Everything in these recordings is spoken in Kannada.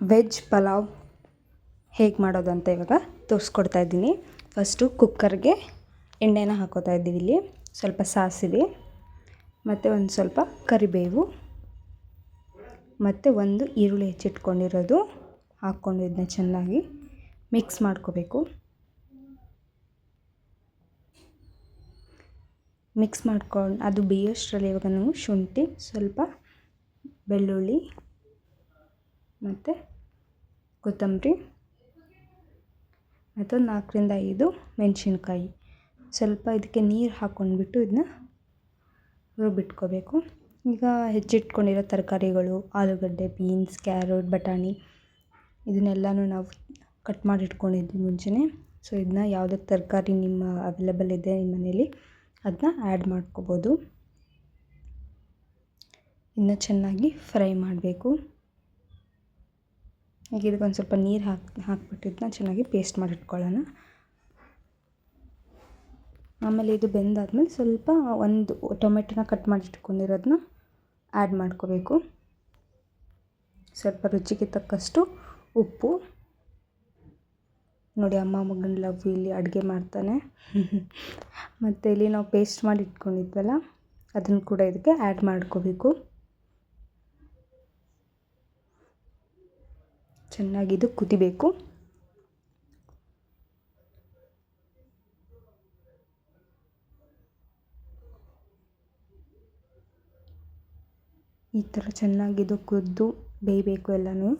ವೆಜ್ ಪಲಾವ್ ಹೇಗೆ ಮಾಡೋದು ಅಂತ ಇವಾಗ ತೋರಿಸ್ಕೊಡ್ತಾ ಇದ್ದೀನಿ. ಫಸ್ಟು ಕುಕ್ಕರ್ಗೆ ಎಣ್ಣೆನ ಹಾಕೋತಾ ಇದ್ದೀವಿ ಇಲ್ಲಿ. ಸ್ವಲ್ಪ ಸಾಸಿವೆ, ಮತ್ತು ಒಂದು ಸ್ವಲ್ಪ ಕರಿಬೇವು, ಮತ್ತು ಒಂದು ಈರುಳ್ಳಿ ಹೆಚ್ಚಿಟ್ಕೊಂಡಿರೋದು. ಹಾಕ್ಕೊಂಡು ಇದನ್ನ ಚೆನ್ನಾಗಿ ಮಿಕ್ಸ್ ಮಾಡ್ಕೋಬೇಕು. ಮಿಕ್ಸ್ ಮಾಡ್ಕೊಂಡು ಅದು ಬೇಯೋಷ್ಟರಲ್ಲಿ ಇವಾಗ ನಾವು ಶುಂಠಿ, ಸ್ವಲ್ಪ ಬೆಳ್ಳುಳ್ಳಿ ಮತ್ತು ಕೊತ್ತಂಬರಿ ಮತ್ತು ನಾಲ್ಕರಿಂದ ಐದು ಮೆಣಸಿನ್ಕಾಯಿ. ಸ್ವಲ್ಪ ಇದಕ್ಕೆ ನೀರು ಹಾಕ್ಕೊಂಡ್ಬಿಟ್ಟು ಇದನ್ನ ರುಬ್ಬಿಟ್ಕೋಬೇಕು. ಈಗ ಹೆಚ್ಚಿಟ್ಕೊಂಡಿರೋ ತರಕಾರಿಗಳು, ಆಲೂಗಡ್ಡೆ, ಬೀನ್ಸ್, ಕ್ಯಾರೆಟ್, ಬಟಾಣಿ, ಇದನ್ನೆಲ್ಲನೂ ನಾವು ಕಟ್ ಮಾಡಿ ಇಟ್ಕೊಂಡಿದ್ವಿ ಮುಂಚೆನೇ. ಸೊ ಇದನ್ನ ಯಾವುದೇ ತರಕಾರಿ ನಿಮ್ಮ ಅವೈಲೇಬಲ್ ಇದೆ ನಿಮ್ಮ ಮನೇಲಿ, ಅದನ್ನ ಆ್ಯಡ್ ಮಾಡ್ಕೋಬೋದು. ಇನ್ನು ಚೆನ್ನಾಗಿ ಫ್ರೈ ಮಾಡಬೇಕು. ಈಗ ಇದಕ್ಕೊಂದು ಸ್ವಲ್ಪ ನೀರು ಹಾಕಿ ಹಾಕ್ಬಿಟ್ಟು ಇದನ್ನ ಚೆನ್ನಾಗಿ ಪೇಸ್ಟ್ ಮಾಡಿಟ್ಕೊಳ್ಳೋಣ ಆಮೇಲೆ ಇದು ಬೆಂದಾದ್ಮೇಲೆ ಸ್ವಲ್ಪ ಒಂದು ಟೊಮೆಟೊನ ಕಟ್ ಮಾಡಿ ಇಟ್ಕೊಂಡಿರೋದನ್ನ ಆ್ಯಡ್ ಮಾಡ್ಕೋಬೇಕು. ಸ್ವಲ್ಪ ರುಚಿಗೆ ತಕ್ಕಷ್ಟು ಉಪ್ಪು. ನೋಡಿ, ಅಮ್ಮ ಮಗನ ಲವ್ ಇಲ್ಲಿ ಅಡುಗೆ ಮಾಡ್ತಾನೆ. ಮತ್ತು ಇಲ್ಲಿ ನಾವು ಪೇಸ್ಟ್ ಮಾಡಿ ಇಟ್ಕೊಂಡಿದ್ವಲ್ಲ, ಅದನ್ನು ಕೂಡ ಇದಕ್ಕೆ ಆ್ಯಡ್ ಮಾಡ್ಕೋಬೇಕು. ಚೆನ್ನಾಗಿ ಇದು ಕುದಿಬೇಕು. ಈ ಥರ ಚೆನ್ನಾಗಿದು ಕುದ್ದು ಬೇಯಬೇಕು ಎಲ್ಲನೂ.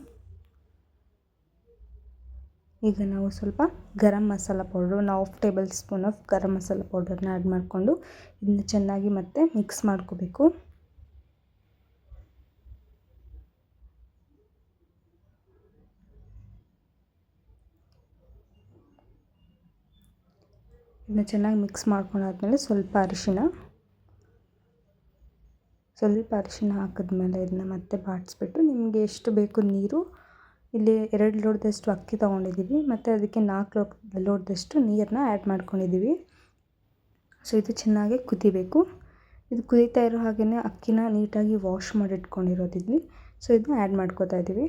ಈಗ ನಾವು ಸ್ವಲ್ಪ ಗರಂ ಮಸಾಲ ಪೌಡ್ರು ನಾವು table spoon of garam masala ಪೌಡರ್ನ ಆ್ಯಡ್ ಮಾಡಿಕೊಂಡು ಇದನ್ನ ಚೆನ್ನಾಗಿ ಮತ್ತೆ ಮಿಕ್ಸ್ ಮಾಡ್ಕೋಬೇಕು. ಇದನ್ನ ಚೆನ್ನಾಗಿ ಮಿಕ್ಸ್ ಮಾಡ್ಕೊಂಡಾದ್ಮೇಲೆ ಸ್ವಲ್ಪ ಅರಿಶಿನ ಸ್ವಲ್ಪ ಅರಿಶಿನ ಹಾಕಿದ್ಮೇಲೆ ಇದನ್ನ ಮತ್ತೆ ಬಾಡಿಸ್ಬಿಟ್ಟು ನಿಮಗೆ ಎಷ್ಟು ಬೇಕು ನೀರು. ಇಲ್ಲಿ ಎರಡು ಲೋಟದಷ್ಟು ಅಕ್ಕಿ ತೊಗೊಂಡಿದ್ದೀವಿ ಮತ್ತು ಅದಕ್ಕೆ ನಾಲ್ಕು ಲೋಟದಷ್ಟು ನೀರನ್ನ ಆ್ಯಡ್ ಮಾಡ್ಕೊಂಡಿದ್ದೀವಿ ಸೊ ಇದು ಚೆನ್ನಾಗಿ ಕುದಿಬೇಕು. ಇದು ಕುದೀತಾ ಇರೋ ಹಾಗೆಯೇ ಅಕ್ಕಿನ ನೀಟಾಗಿ ವಾಶ್ ಮಾಡಿಟ್ಕೊಂಡಿರೋದಿದ್ವಿ ಸೊ ಇದನ್ನ ಆ್ಯಡ್ ಮಾಡ್ಕೋತಾ ಇದ್ದೀವಿ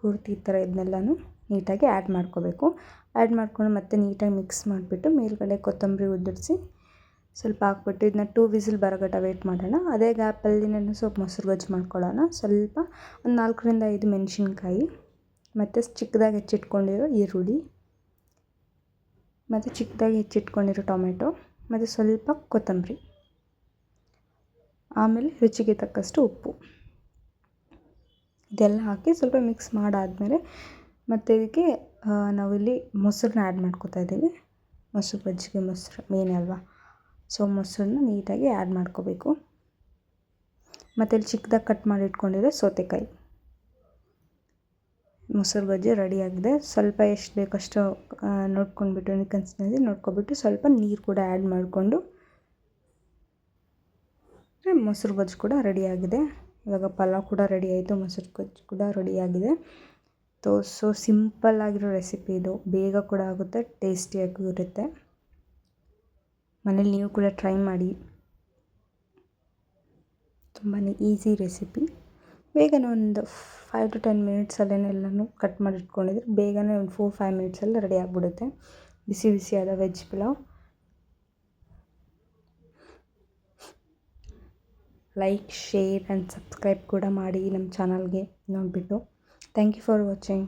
ಪೂರ್ತಿ ಈ ಥರ ಇದನ್ನೆಲ್ಲನೂ ನೀಟಾಗಿ ಆ್ಯಡ್ ಮಾಡ್ಕೋಬೇಕು. ಆ್ಯಡ್ ಮಾಡ್ಕೊಂಡು ಮತ್ತೆ ನೀಟಾಗಿ ಮಿಕ್ಸ್ ಮಾಡಿಬಿಟ್ಟು ಮೇಲುಗಡೆ ಕೊತ್ತಂಬರಿ ಉದುರಿಸಿ ಸ್ವಲ್ಪ ಹಾಕ್ಬಿಟ್ಟು ಇದನ್ನ ಟೂ ವಿಸಿಲ್ ಬರೋಗಟ ವೇಟ್ ಮಾಡೋಣ. ಅದೇ ಗ್ಯಾಪಲ್ಲಿ ನಾನು ಸ್ವಲ್ಪ ಮೊಸರು ಗೊಜ್ಜು ಮಾಡ್ಕೊಳ್ಳೋಣ. ಸ್ವಲ್ಪ ಒಂದು ನಾಲ್ಕರಿಂದ ಐದು ಮೆಣಸಿನ್ಕಾಯಿ ಮತ್ತು ಚಿಕ್ಕದಾಗಿ ಹೆಚ್ಚಿಟ್ಕೊಂಡಿರೋ ಈರುಳ್ಳಿ ಮತ್ತು ಚಿಕ್ಕದಾಗಿ ಹೆಚ್ಚಿಟ್ಕೊಂಡಿರೋ ಟೊಮೆಟೊ ಮತ್ತು ಸ್ವಲ್ಪ ಕೊತ್ತಂಬರಿ. ಆಮೇಲೆ ರುಚಿಗೆ ತಕ್ಕಷ್ಟು ಉಪ್ಪು. ಇದೆಲ್ಲ ಹಾಕಿ ಸ್ವಲ್ಪ ಮಿಕ್ಸ್ ಮಾಡಾದಮೇಲೆ ಮತ್ತು ಇದಕ್ಕೆ ನಾವಿಲ್ಲಿ ಮೊಸರನ್ನ ಆ್ಯಡ್ ಮಾಡ್ಕೋತಾ ಇದ್ದೀವಿ. ಮೊಸರು ಬಜ್ಜಿಗೆ ಮೊಸರು ಮೇನ್ ಅಲ್ವಾ? ಸೊ ಮೊಸರನ್ನ ನೀಟಾಗಿ ಆ್ಯಡ್ ಮಾಡ್ಕೋಬೇಕು. ಮತ್ತು ಇಲ್ಲಿ ಚಿಕ್ಕದಾಗಿ ಕಟ್ ಮಾಡಿ ಇಟ್ಕೊಂಡಿರೋ ಸೌತೆಕಾಯಿ. ಮೊಸರು ಬಜ್ಜಿ ರೆಡಿಯಾಗಿದೆ ಸ್ವಲ್ಪ ಎಷ್ಟು ಬೇಕಷ್ಟು ನೋಡ್ಕೊಂಡ್ಬಿಟ್ಟು ಕನ್ಸಿಸ್ಟೆನ್ಸಿ ನೋಡ್ಕೊಬಿಟ್ಟು ಸ್ವಲ್ಪ ನೀರು ಕೂಡ ಆ್ಯಡ್ ಮಾಡಿಕೊಂಡು ಮೊಸರು ಬಜ್ಜಿ ಕೂಡ ರೆಡಿಯಾಗಿದೆ ಇವಾಗ ಪಲಾವ್ ಕೂಡ ರೆಡಿ ಆಯಿತು, ಮೊಸರು ಗೊಜ್ಜು ಕೂಡ ರೆಡಿಯಾಗಿದೆ ತೋ ಸೊ ಸಿಂಪಲ್ಲಾಗಿರೋ ರೆಸಿಪಿ ಇದು. ಬೇಗ ಕೂಡ ಆಗುತ್ತೆ ಟೇಸ್ಟಿಯಾಗೂ ಇರುತ್ತೆ. ಮನೇಲಿ ನೀವು ಕೂಡ ಟ್ರೈ ಮಾಡಿ. ತುಂಬಾ ಈಸಿ ರೆಸಿಪಿ ಬೇಗನೆ ಒಂದು ಫೈವ್ ಟು ಟೆನ್ ಮಿನಿಟ್ಸಲ್ಲೇನೆಲ್ಲನೂ ಕಟ್ ಮಾಡಿ ಇಟ್ಕೊಂಡಿದ್ರೆ ಬೇಗನೆ ಒಂದು ಫೋರ್ ಫೈವ್ ಮಿನಿಟ್ಸಲ್ಲಿ ರೆಡಿ ಆಗಿಬಿಡುತ್ತೆ. ಬಿಸಿ ಬಿಸಿಯಾದ veg pulao. Like share and subscribe ಕೂಡ ಮಾಡಿ ನಮ್ಮ ಚಾನಲ್ಗೆ ನೋಡಿಬಿಟ್ಟು. Thank you for watching